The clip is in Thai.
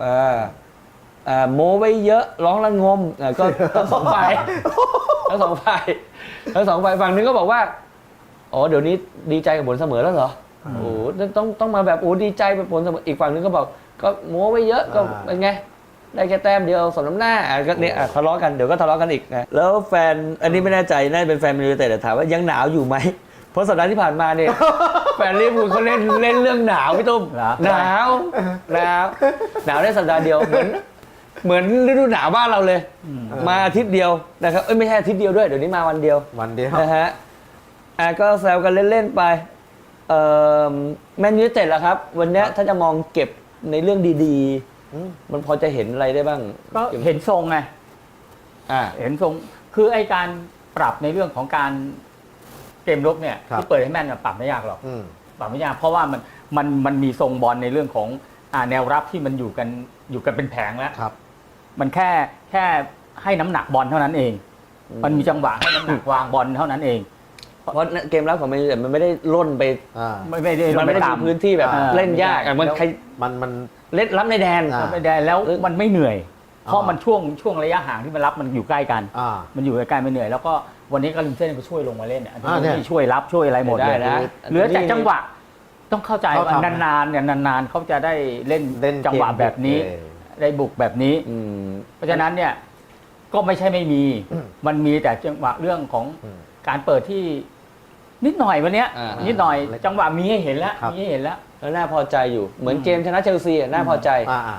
เออเอ่อโมไว้เยอะร้องระงมเออก็ ทั้งสองฝ่ายทั้งสองฝ่ายทั้งสองฝ่ายฝั่งหนึงก็บอกว่าอ๋อเดี๋ยวนี้ดีใจกับผลเสมอแล้วเหรอโอ้โหต้องต้องมาแบบโอ้ดีใจกับผลเสมออีกฝั่งหนึงก็บอก ก็โมไว้เยอะก็อ่า เป็นไงได้แค่แต้มเดียวสมน้ำหน้าอะก็เนี่ยอะทะเลาะกันเดี๋ยวก็ทะเลาะกันอีกนะแล้วแฟนอันนี้ไม่แน่ใจน่าจะเป็นแฟนแมนยูไนเต็ดแต่ถามว่ายังหนาวอยู่ไหมเพราะสัปดาห์ที่ผ่านมาเนี่ย แฟนลิเวอร์พูลเขาเล่นเล่นเรื่องหนาวพี่ตุ้มเหรอ หนาวหนาวหนาวได้สัปดาห์เดียวเหมือนเหมือนฤดูหนาวบ้านเราเลย มาอาทิตย์เดียวนะครับเอ้ยไม่ใช่อาทิตย์เดียวด้วยเดี๋ยวนี้มาวันเดียววันเดียวนะฮะอะก็แซวกันเล่นๆไปเอ่อแมนยูไนเต็ดแล้วครับ วันเนี้ยถ้าจะมองเก็บในเรื่องดีอืมๆมันพอจะเห็นอะไรได้บ้างก็เห็นทรงไง อ่า เห็นทรงคือไอการปรับในเรื่องของการ เกมรุกเนี่ยครับ ที่เปิดให้แม่นน่ะปรับไม่ยากหรอก อืม ปรับไม่ยากเพราะว่ามันมันมันมีทรงบอลในเรื่องของอ่าแนวรับที่มันอยู่กันอยู่กันเป็นแผงแล้ว ครับ มันแค่แค่ให้น้ำหนักบอลเท่านั้นเอง อืม มันมีจังหวะให้น้ำหนักวางบอลเท่านั้นเอง เพราะเกมรับของแมนยูไนเต็ดมันไม่ได้ล่นไป อ่า ไม่ไม่ได้มันไม่ได้ลงมีปตาพื้นที่แบบอ่า เล่นยากอะมันแล้ว ใครมันมัน เล่นรับในแดน อ่า ไม่ได้แล้วเออมันไม่เหนื่อย เพราะอ่ามัมันช่วงช่วงระยะห่างที่มันรับมันอยู่ใกล้กัน อ่า มันอยู่ใกล้ๆไม่เหนื่อย แล้วก็ วันนี้ก็ลิมเซ่นก็ช่วยลงมาเล่นเนี่ยอันอ่าเนี่ยนี้ช่วยรับช่วยอะไรหมดได้เลยนะเหลือแต่จังหวะต้องเข้าใจเขาว่าทำนานๆเนี่ยนานๆเขาจะได้เล่นเล่นเกมจังหวะแบบนี้ เออ ได้บุกแบบนี้ อืม เพราะฉะนั้นเนี่ยก็ไม่ใช่ไม่มีอืมมันมีแต่จังหวะเรื่องของอืมการเปิดที่นิดหน่อยวันเนี้ย อ่านิดหน่อยเล็กจังหวะมีให้เห็นแล้วครับ มีให้เห็นแล้ว แล้วน่าพอใจอยู่เหมือนเกมชนะเชลซีอะน่าพอใจ อ่าอ่า